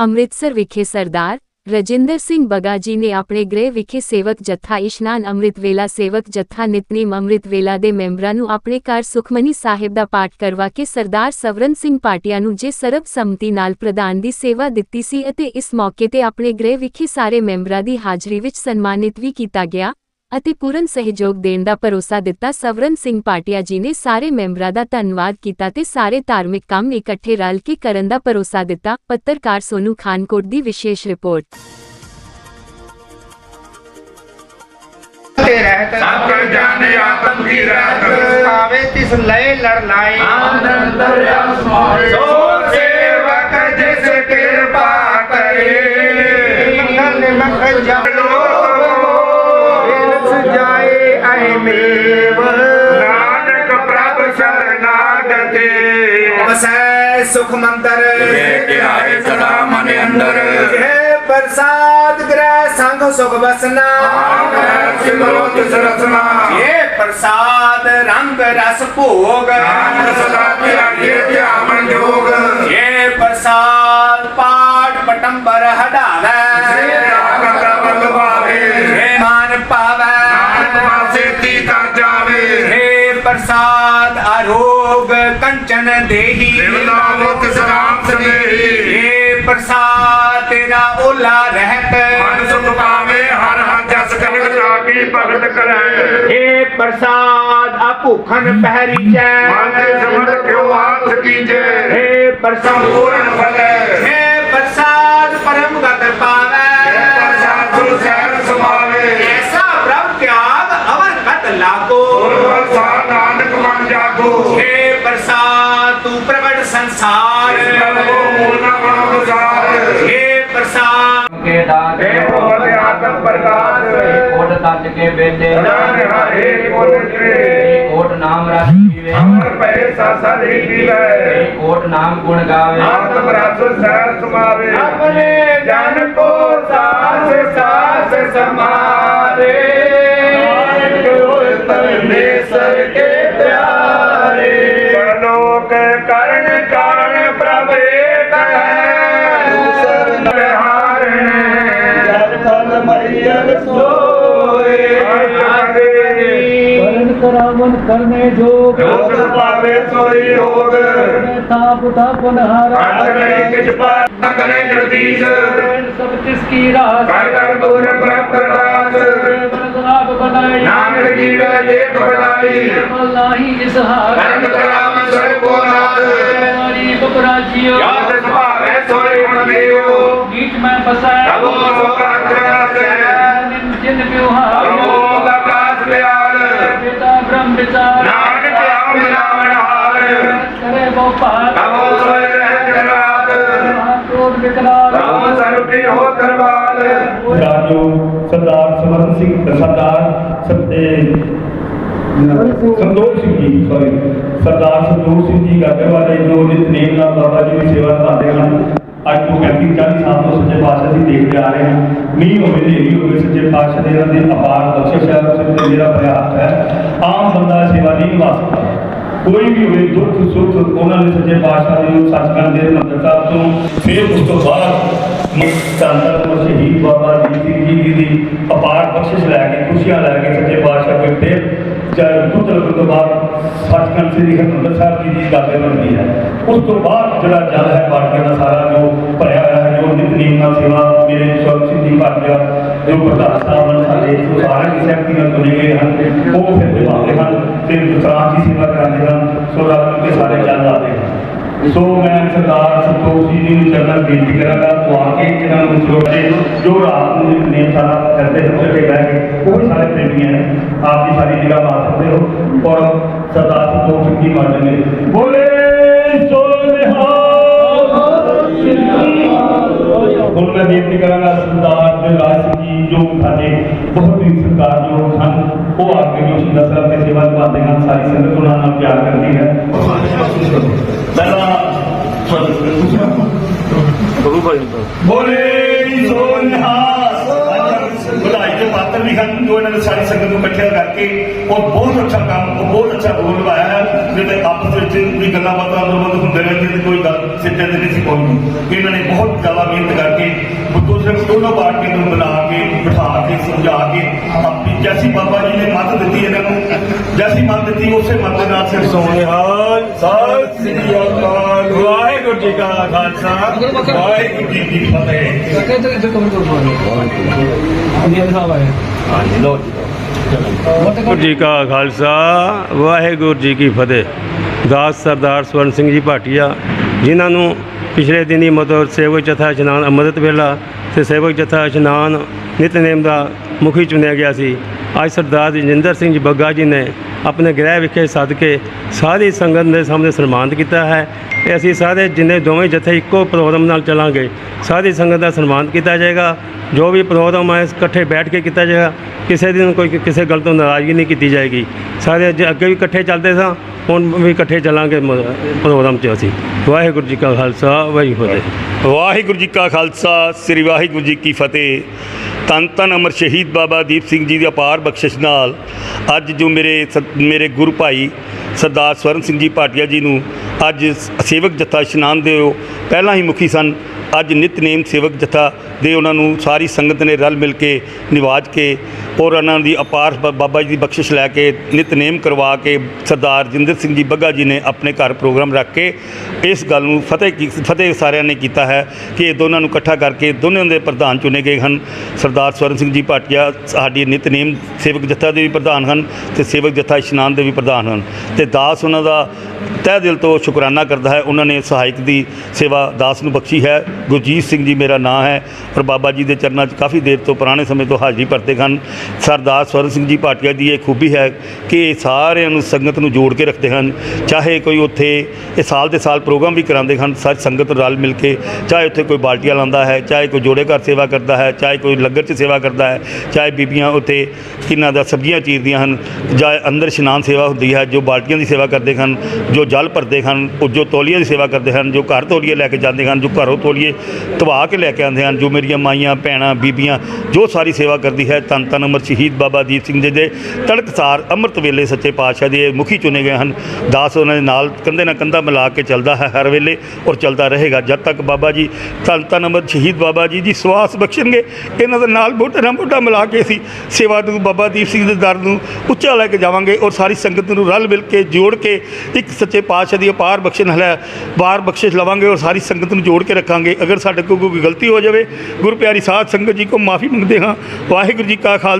ਅੰਮ੍ਰਿਤਸਰ ਵਿਖੇ ਸਰਦਾਰ ਰਜਿੰਦਰ ਸਿੰਘ ਬਗਾ ਜੀ ਨੇ ਆਪਣੇ ਗ੍ਰਹਿ ਵਿਖੇ ਸੇਵਕ ਜੱਥਾ ਇਸ਼ਨਾਨ ਅੰਮ੍ਰਿਤ ਵੇਲਾ ਸੇਵਕ ਜੱਥਾ ਨਿਤਨੇਮ ਅੰਮ੍ਰਿਤ ਵੇਲਾ ਦੇ ਮੈਂਬਰਾਂ ਨੂੰ ਆਪਣੇ ਘਰ ਸੁਖਮਨੀ ਸਾਹਿਬ ਦਾ ਪਾਠ ਕਰਵਾ ਕੇ ਸਰਦਾਰ ਸਵਰਨ ਸਿੰਘ ਪਾਟਿਆ ਨੂੰ ਜੇ ਸਰਬ ਸੰਮਤੀ ਨਾਲ ਪ੍ਰਦਾਨ ਦੀ ਸੇਵਾ ਦਿੱਤੀ ਸੀ ਅਤੇ ਇਸ ਮੌਕੇ ਤੇ ਆਪਣੇ ਗ੍ਰਹਿ ਵਿਖੇ ਸਾਰੇ ਮੈਂਬਰਾਂ ਦੀ ਹਾਜ਼ਰੀ ਵਿੱਚ ਸਨਮਾਨਿਤ ਵੀ ਕੀਤਾ ਗਿਆ ਅਤੇ ਪੂਰਨ ਸਹਿਯੋਗ ਦੇਣ ਦਾ ਭਰੋਸਾ ਦਿੱਤਾ ਸਵਰਨ ਸਿੰਘ ਪਾਟਿਆ ਜੀ ਨੇ ਸਾਰੇ ਮੈਂਬਰਾਂ ਦਾ ਧੰਨਵਾਦ ਕੀਤਾ ਤੇ ਸਾਰੇ ਧਾਰਮਿਕ ਕੰਮ ਇਕੱਠੇ ਰਲ ਕੇ ਕਰਨ ਦਾ ਭਰੋਸਾ ਦਿੱਤਾ। ਪੱਤਰਕਾਰ ਸੋਨੂ ਖਾਨਕੋਟ ਦੀ ਵਿਸ਼ੇਸ਼ ਰਿਪੋਰਟ। ਤੇ ਰਹਿਤ ਸਭ ਜਾਣੇ ਆਤਮ ਕੀ ਰਹਿਤ। ਆਵੇ ਤਿਸ ਲਏ ਲੜ ਲਾਏ। ਆਨੰਦ ਦਰਿਆ ਸਮਾਏ। ਸੋ ਸੇਵਕ ਜਿਸ ਕਿਰਪਾ ਕਰੇ। ਮੰਗਲ ਐ ਮੇਵ ਨਾਨਕ ਪ੍ਰਭ ਸ਼ਰਨਾਗਤੇ। ਵਸੈ ਸੁਖ ਮੰਦਰ। ਜੇ ਧਿਆਏ ਸਦਾ ਮਨ ਅੰਦਰ। ਹੈ ਪ੍ਰਸਾਦ ਗ੍ਰਹਿ ਸੰਗ ਸੁਖ ਬਸਨਾ ਆਗੈ ਸਿਮਰੋ ਤਿਸ ਰਸਨਾ। ਇਹ ਪ੍ਰਸਾਦ ਰੰਗ ਰਸ ਭੋਗ। ਨਾਨਕ ਸਦਾ ਧਿਆਏ ਧਿਆਵਨ ਜੋਗ। ਇਹ ਪ੍ਰਸਾਦ ਪਾਠ ਪਟੰਬਰ ਹਟਾਵੇ ਪ੍ਰਸਾਦ ਆਰੋਗ ਕੰਚਨ ਦੇਹੀ। ਦੇਵਤਾ ਮੁਖ ਸਰਾਮ ਸਨੇਹੀ ਏ ਪ੍ਰਸਾਦ ਤੇਰਾ ਓਲਾ ਰਹਿਤ। ਮਨ ਸੁਖ ਪਾਵੇ ਹਰ ਹਰ ਜਸ ਕਹਿ ਤਾ ਕੀ ਭਗਤ ਕਰੈ। ਏ ਪ੍ਰਸਾਦ ਆ ਭੁਖਨ ਪਹਿਰੀ ਚੈ। ਮਨ ਦੇ ਸਮਰ ਕਿਉ ਆਸ ਕੀਜੈ। ਏ ਪ੍ਰਸਾਦ। ਪੂਰਨ ਫਲੈ ਏ ਪ੍ਰਸਾਦ ਪਰਮ ਗਤ ਪਾਵੈ। ਏ ਪ੍ਰਸਾਦ ਸੁ ਸਹਿ हे प्रसाद तू प्रकट संसार हे प्रसाद के दान हे भगवान आत्म प्रकाश कोट तज के बेटे जान हरे कोट के कोट नाम रस जीवे अमर पहरे सासा दे पीवे कोट नाम गुण गावे आत्म रस सर सुमावे अपने जन को सास सास समारे नानक होत परमेश्वर कौन करने जोग योग पावे सोई योग ताप ताप नहारा करे किछ पार करे जगदीश सब जिसकी राह कर कर दूर प्राप्त रास आप बनाई नानक जी राजे बनाई अल्लाही इस हार करम राम सर को नाद हमारी बपराजियो याद भावे सोई मनदेव बीच में बसा तबो सोकर से जिन व्यवहार ਵਿਚਾਰ ਨਾਨਕ ਧਿਆਉ ਮਿਲਾਵਣ ਹਾਰ। ਕਰੇ ਬਹੁ ਭਾਰ ਕਹੋ ਸੋਇ ਰਹਿ ਜਗਰਾਤ। ਕ੍ਰੋਧ ਵਿਕਰਾਲ। ਕਹੋ ਸਰਬੀ ਹੋ ਦਰਬਾਰ। ਰਾਜੂ ਸਰਦਾਰ ਸਮਰਨ ਸਿੰਘ ਸਰਦਾਰ ਸੰਤੋਖ ਸਿੰਘ। ਜੀ ਸੌਰੀ ਸਰਦਾਰ ਸੰਤੋਖ ਸਿੰਘ ਜੀ ਗਾਗਰ ਵਾਲੇ ਜੋ ਨਿਤਨੇਮ ਨਾਲ ਬਾਬਾ ਜੀ ਦੀ ਸੇਵਾ ਕਰਦੇ ਹਨ ਅੱਜ ਤੋਂ 35 40 ਸਾਲ ਤੋਂ ਸੱਚੇ ਪਾਤਸ਼ਾਹ ਦੀ ਦੇਖਦੇ ਆ ਰਹੇ ਹਾਂ। ਮੀਂਹ ਹੋਵੇ, ਹਨੇਰੀ ਹੋਵੇ, ਸੱਚੇ ਪਾਤਸ਼ਾਹ ਦੇ ਇਹਨਾਂ ਦੇ ਅਪਾਰ ਬਖਸ਼ਿਸ਼ ਹੈ ਉਸ ਤੇ ਮੇਰਾ ਪ੍ਰਯਾਸ ਹੈ, ਆਮ ਬੰਦਾ ਸੇਵਾ ਨਹੀਂ ਨਿਭਾ ਸਕਦਾ। ਕੋਈ ਵੀ ਹੋਵੇ, ਦੁੱਖ, ਸੁੱਖ, ਉਹਨਾਂ ਨੇ ਸੱਚੇ ਪਾਤਸ਼ਾਹ ਦੇ ਸੱਚਖੰਡ ਦੇ ਮੰਦਰ ਸਾਹਿਬ ਤੋਂ, ਫਿਰ ਉਸ ਤੋਂ ਬਾਅਦ ਮੁਸਤਾਨਰ ਨੂੰ ਸ਼ਹੀਦ ਬਾਬਾ ਦੀਪ ਸਿੰਘ ਜੀ ਦੀ ਅਪਾਰ ਬਖਸ਼ਿਸ਼ ਲੈ ਕੇ, ਖੁਸ਼ੀਆਂ ਲੈ ਕੇ ਸੱਚੇ ਪਾਤਸ਼ਾਹ ਕੋਲ ਫਿਰ ਜਦ ਤੋਂ ਬਾਅਦ ਸੱਚਖੰਡ ਸ੍ਰੀ ਹਰਿਮੰਦਰ ਸਾਹਿਬ ਜੀ ਦੀ ਗੱਲ ਬਣਦੀ ਹੈ। ਉਸ ਤੋਂ ਬਾਅਦ ਜਿਹੜਾ ਜਲ ਹੈ ਬਾਟੀਆਂ ਦਾ ਸਾਰਾ ਜੋ ਭਰਿਆ ਹੋਇਆ ਹੈ, ਜੋ ਨਿਤਨੇਮ ਨਾਲ ਸੇਵਾ ਮੇਰੇ ਸਵਰ ਸਿੰਘ ਭਾਟਿਆ ਜੋ ਪ੍ਰਧਾਨ ਸਾਹਿਬ ਹਨ, ਸਾਡੇ ਜੋ ਸਾਰੇ ਦੀ ਸਹਿਮਤੀ ਨਾਲ ਚੁਣੇ ਗਏ ਹਨ, ਉਹ ਫਿਰ ਨਿਭਾਉਂਦੇ ਹਨ ਤੇ ਦੁਕਾਨ ਦੀ ਸੇਵਾ ਕਰਦੇ ਹਨ, ਸੋ ਰੱਬ ਨੂੰ ਕੇ ਸਾਰੇ ਜਲ ਆਦੇ ਹਨ। ਸੋ ਮੈਂ ਸਰਦਾਰ ਸੰਤੋਖ ਜੀ ਨੂੰ ਚਰਨ ਬੇਨਤੀ ਕਰਾਂਗਾ ਤੋਂ ਆ ਕੇ ਇਹਨਾਂ ਨੂੰ ਸਰੋਤੇ ਜੋ ਰਾਤ ਨੂੰ ਨਿਤਨੇਮ ਸਾਰਾ ਕਰਦੇ ਹਨ ਇਕੱਠੇ ਬਹਿ ਕੇ, ਉਹ ਵੀ ਸਾਰੇ ਪ੍ਰੇਮੀਆਂ ਨੇ ਆਪ ਦੀ ਸਾਰੀ ਨਿਗਾਹ ਮਾਰ ਸਕਦੇ ਹੋ ਔਰ ਸਰਦਾਰ ਸੰਤੋਖ ਸਿੰਘ ਜੀ ਮਾਰਦੇ ਨੇ ਬੋਲੇ ਸੋ ਹੁਣ ਮੈਂ ਬੇਨਤੀ ਕਰਾਂਗਾ ਸਰਦਾਰ ਦਿਲਰਾਜ ਸਿੰਘ ਜੀ ਜੋ ਸਾਡੇ ਬਹੁਤ ਹੀ ਸਤਿਕਾਰਯੋਗ ਹਨ, ਉਹ ਆ ਕੇ ਜੋ ਸ਼ਹੀਦਾਂ ਸਾਹਿਬ ਦੀ ਸੇਵਾ ਨਿਭਾਉਂਦੇ ਹਨ ਸਾਰੀ ਸੰਗਤ ਉਹਨਾਂ ਨਾਲ ਪਿਆਰ ਕਰਦੀ ਹੈ ਪਹਿਲਾ ਬੋਲੇ ਸੋ ਨਿਹਾਲ ਵਧਾਈ ਦੇ ਪਾਤਰ ਵੀ ਹਨ ਜੋ ਇਹਨਾਂ ਨੇ ਸਾਰੀ ਸੰਗਤ ਨੂੰ ਇਕੱਠਿਆ ਕਰਕੇ ਔਰ ਬਹੁਤ ਅੱਛਾ ਕੰਮ ਔਰ ਬਹੁਤ ਅੱਛਾ ਰੋਲ ਨਿਭਾਇਆ ਹੈ ਜਿਹਦੇ ਆਪਸ ਵਿੱਚ ਵੀ ਗੱਲਾਂ ਬਾਤਾਂ ਅੰਦਰ ਬੰਦ ਹੁੰਦੇ ਰਹਿੰਦੇ ਤੇ ਕੋਈ ਗੱਲ ਸਿੱਧੇ ਤੇ ਨਹੀਂ ਸੀ ਕੋਈ ਨਹੀਂ ਇਹਨਾਂ ਨੇ ਬਹੁਤ ਜ਼ਿਆਦਾ ਮਿਹਨਤ ਕਰਕੇ ਬੁੱਧੂ ਸਿੰਘ ਦੋਨੋਂ ਪਾਰਟੀਆਂ ਨੂੰ ਬੁਲਾ ਕੇ ਬਿਠਾ ਕੇ ਸਮਝਾ ਕੇ ਆਪਣੀ ਜੈਸੀ ਬਾਬਾ ਜੀ ਨੇ ਮੱਤ ਦਿੱਤੀ ਉਸੇ ਮੱਤ ਦੇ ਨਾਲ ਸਿਰ ਸੋਹਣੇ ਹਾਲ ਸਤਿ ਸ੍ਰੀ ਅਕਾਲ। ਵਾਹਿਗੁਰੂ ਜੀ ਕਾ ਖਾਲਸਾ। ਵਾਹਿਗੁਰੂ ਜੀ ਕੀ ਫਤਿਹ। ਹਾਂਜੀ ਲੋ ਜੀ। ਵਾਹਿਗੁਰੂ ਜੀ ਕਾ ਖਾਲਸਾ ਵਾਹਿਗੁਰੂ ਜੀ ਕੀ ਫਤਿਹ। ਦਾਸ ਸਰਦਾਰ ਸਵਰਨ ਸਿੰਘ ਜੀ ਭਾਟੀਆ ਜਿਨ੍ਹਾਂ ਨੂੰ ਪਿਛਲੇ ਦਿਨੀ ਮਤਲਬ ਸੇਵਕ ਜਥਾ ਇਸ਼ਨਾਨ ਅੰਮ੍ਰਿਤ ਵੇਲਾ ਤੇ ਸੇਵਕ ਜਥਾ ਇਸ਼ਨਾਨ ਨਿਤਨੇਮ ਦਾ ਮੁਖੀ ਚੁਣਿਆ ਗਿਆ ਸੀ। ਅੱਜ ਸਰਦਾਰ ਰਜਿੰਦਰ ਸਿੰਘ ਜੀ ਬੱਗਾ ਜੀ ਨੇ ਆਪਣੇ ਗ੍ਰਹਿ ਵਿਖੇ ਸੱਦ ਕੇ ਸਾਰੀ ਸੰਗਤ ਦੇ ਸਾਹਮਣੇ ਸਨਮਾਨਿਤ ਕੀਤਾ ਹੈ। ਤੇ ਅਸੀਂ ਸਾਰੇ ਜਿੰਨੇ ਦੋਵੇਂ ਜਥੇ ਇੱਕੋ ਪ੍ਰੋਗਰਾਮ ਨਾਲ ਚੱਲਾਂਗੇ, ਸਾਰੀ ਸੰਗਤ ਦਾ ਸਨਮਾਨ ਕੀਤਾ ਜਾਏਗਾ। ਜੋ ਵੀ ਪ੍ਰੋਗਰਾਮ ਹੈ ਇਕੱਠੇ ਬੈਠ ਕੇ ਕੀਤਾ ਜਾਏਗਾ। ਕਿਸੇ ਦਿਨ ਕੋਈ ਕਿਸੇ ਗੱਲ ਤੋਂ ਨਾਰਾਜ਼ਗੀ ਨਹੀਂ ਕੀਤੀ ਜਾਏਗੀ। ਸਾਰੇ ਅੱਗੇ ਵੀ ਇਕੱਠੇ ਚੱਲਦੇ ਸਾਂ, ਹੁਣ ਵੀ ਇਕੱਠੇ ਚੱਲਾਂਗੇ ਪ੍ਰੋਗਰਾਮ 'ਚ ਅਸੀਂ। ਵਾਹਿਗੁਰੂ ਜੀ ਕਾ ਖਾਲਸਾ, ਵਾਹਿਗੁਰੂ ਜੀ ਵਾਹਿਗੁਰੂ ਜੀ ਕਾ ਖਾਲਸਾ, ਸ੍ਰੀ ਵਾਹਿਗੁਰੂ ਜੀ ਕੀ ਫਤਿਹ। ਤਨ ਤਨ ਅਮਰ ਸ਼ਹੀਦ ਬਾਬਾ ਦੀਪ ਸਿੰਘ ਜੀ ਦੀ ਅਪਾਰ ਬਖਸ਼ਿਸ਼ ਨਾਲ ਅੱਜ ਜੋ ਮੇਰੇ ਸ- ਮੇਰੇ ਗੁਰੂ ਭਾਈ ਸਰਦਾਰ ਸਵਰਨ ਸਿੰਘ ਜੀ ਭਾਟੀਆ ਜੀ ਨੂੰ ਅੱਜ ਸੇਵਕ ਜਥਾ ਇਸ਼ਨਾਨ ਦਿਓ। ਪਹਿਲਾਂ ਹੀ ਮੁਖੀ ਸਨ। ਅੱਜ ਨਿਤਨੇਮ ਸੇਵਕ ਜਥਾ ਦੇ ਉਹਨਾਂ ਨੂੰ ਸਾਰੀ ਸੰਗਤ ਨੇ ਰਲ ਮਿਲ ਕੇ ਨਿਵਾਜ ਕੇ ਔਰ ਉਹਨਾਂ ਦੀ ਅਪਾਰ ਬਾਬਾ ਜੀ ਦੀ ਬਖਸ਼ਿਸ਼ ਲੈ ਕੇ ਨਿਤਨੇਮ ਕਰਵਾ ਕੇ, ਸਰਦਾਰ ਜਿੰਦਰ ਸਿੰਘ ਜੀ ਬੱਗਾ ਜੀ ਨੇ ਆਪਣੇ ਘਰ ਪ੍ਰੋਗਰਾਮ ਰੱਖ ਕੇ ਇਸ ਗੱਲ ਨੂੰ ਫਤਿਹ ਕੀ, ਫਤਿਹ ਸਾਰਿਆਂ ਨੇ ਕੀਤਾ ਹੈ ਕਿ ਇਹ ਦੋਨਾਂ ਨੂੰ ਇਕੱਠਾ ਕਰਕੇ ਦੋਨਾਂ ਦੇ ਪ੍ਰਧਾਨ ਚੁਣੇ ਗਏ ਹਨ। ਸਰਦਾਰ ਸਵਰਨ ਸਿੰਘ ਜੀ ਭਾਟੀਆ ਸਾਡੀ ਨਿਤਨੇਮ ਸੇਵਕ ਜਥਾ ਦੇ ਵੀ ਪ੍ਰਧਾਨ ਹਨ ਤੇ ਸੇਵਕ ਜਥਾ ਇਸ਼ਨਾਨ ਦੇ ਵੀ ਪ੍ਰਧਾਨ ਹਨ ਤੇ ਦਾਸ ਉਹਨਾਂ ਦਾ ਤਹਿ ਦਿਲ ਤੋਂ ਸ਼ੁਕਰਾਨਾ ਕਰਦਾ ਹੈ। ਉਹਨਾਂ ਨੇ ਸਹਾਇਕ ਦੀ ਸੇਵਾ ਦਾਸ ਨੂੰ ਬਖਸ਼ੀ ਹੈ। ਗੁਰਜੀਤ ਸਿੰਘ ਜੀ ਮੇਰਾ ਨਾਂ ਹੈ ਔਰ ਬਾਬਾ ਜੀ ਦੇ ਚਰਨਾਂ 'ਚ ਕਾਫੀ ਦੇਰ ਤੋਂ ਪੁਰਾਣੇ ਸਮੇਂ ਤੋਂ ਹਾਜ਼ਰੀ ਭਰਦੇ ਹਨ। ਸਰਦਾਰ ਸਵਰਨ ਸਿੰਘ ਜੀ ਭਾਟੀਆ ਦੀ ਇਹ ਖੂਬੀ ਹੈ ਕਿ ਇਹ ਸਾਰਿਆਂ ਨੂੰ ਸੰਗਤ ਨੂੰ ਜੋੜ ਕੇ ਰੱਖਦੇ ਹਨ। ਚਾਹੇ ਕੋਈ ਉੱਥੇ ਇਹ ਸਾਲ ਦੇ ਸਾਲ ਪ੍ਰੋਗਰਾਮ ਵੀ ਕਰਾਉਂਦੇ ਹਨ, ਸਾਰੀ ਸੰਗਤ ਰਲ ਮਿਲ ਕੇ, ਚਾਹੇ ਉੱਥੇ ਕੋਈ ਬਾਲਟੀਆਂ ਲਾਉਂਦਾ ਹੈ, ਚਾਹੇ ਕੋਈ ਜੋੜੇ ਘਰ ਸੇਵਾ ਕਰਦਾ ਹੈ, ਚਾਹੇ ਕੋਈ ਲੰਗਰ 'ਚ ਸੇਵਾ ਕਰਦਾ ਹੈ, ਚਾਹੇ ਬੀਬੀਆਂ ਉੱਥੇ ਕਿੰਨਾ ਦਾ ਸਬਜ਼ੀਆਂ ਚੀਰਦੀਆਂ ਹਨ, ਜਾਂ ਅੰਦਰ ਇਸ਼ਨਾਨ ਸੇਵਾ ਹੁੰਦੀ ਹੈ, ਜੋ ਬਾਲਟੀਆਂ ਦੀ ਸੇਵਾ ਕਰਦੇ ਹਨ, ਜੋ ਜਲ ਭਰਦੇ ਹਨ, ਉਹ ਜੋ ਤੋਲੀਆਂ ਦੀ ਸੇਵਾ ਕਰਦੇ ਹਨ, ਜੋ ਘਰ ਤੋਲੀਏ ਲੈ ਕੇ ਜਾਂਦੇ ਹਨ, ਜੋ ਘਰੋਂ ਤੋਲੀਏ ਧਵਾ ਕੇ ਲੈ ਕੇ ਆਉਂਦੇ ਹਨ, ਜੋ ਮੇਰੀਆਂ ਮਾਈਆਂ, ਭੈਣਾਂ, ਬੀਬੀਆਂ ਜੋ ਸਾਰੀ ਸੇਵਾ ਕਰਦੀ ਹੈ, ਤਨ ਤਨ ਅਮਰ ਸ਼ਹੀਦ ਬਾਬਾ ਦੀਪ ਸਿੰਘ ਜੀ ਦੇ ਤੜਕਸਾਰ ਅੰਮ੍ਰਿਤ ਵੇਲੇ ਸੱਚੇ ਪਾਤਸ਼ਾਹ ਦੇ ਮੁਖੀ ਚੁਣੇ ਗਏ ਹਨ। ਦਾਸ ਉਹਨਾਂ ਦੇ ਨਾਲ ਕੰਧੇ ਨਾਲ ਕੰਧਾ ਮਿਲਾ ਕੇ ਚੱਲਦਾ ਹੈ ਹਰ ਵੇਲੇ ਔਰ ਚੱਲਦਾ ਰਹੇਗਾ। ਜਦ ਤੱਕ ਬਾਬਾ ਜੀ ਤਨ ਤਨ ਅੰਮ੍ਰਿਤ ਸ਼ਹੀਦ ਬਾਬਾ ਜੀ ਦੀ ਸਵਾਸ ਬਖਸ਼ਣਗੇ, ਇਹਨਾਂ ਦੇ ਨਾਲ ਮੋਢੇ ਨਾ ਮੋਢਾ ਮਿਲਾ ਕੇ ਅਸੀਂ ਸੇਵਾ ਨੂੰ ਬਾਬਾ ਦੀਪ ਸਿੰਘ ਦੇ ਦਰ ਨੂੰ ਉੱਚਾ ਲੈ ਕੇ ਜਾਵਾਂਗੇ ਔਰ ਸਾਰੀ ਸੰਗਤ ਨੂੰ ਰਲ ਮਿਲ ਕੇ ਜੋੜ ਕੇ ਇੱਕ ਸੱਚੇ ਪਾਤਸ਼ਾਹ ਦੀ ਅਪਾਰ ਬਖਸ਼ਿਸ਼ ਨਾਲ ਹੈ ਬਾਰ ਬਖਸ਼ਿਸ਼ ਲਵਾਂਗੇ ਔਰ ਸਾਰੀ ਸੰਗਤ ਨੂੰ ਜੋੜ ਕੇ ਰੱਖਾਂਗੇ। ਅਗਰ ਸਾਡੇ ਕੋਲ ਕੋਈ ਗਲਤੀ ਹੋ ਜਾਵੇ ਗੁਰੂ ਪਿਆਰੀ ਸਾਧ ਸੰਗਤ ਜੀ ਕੋ ਮਾਫੀ ਮੰਗਦੇ ਹਾਂ। ਵਾਹਿਗੁਰੂ ਜੀ ਕਾ ਖਾਲਸਾ।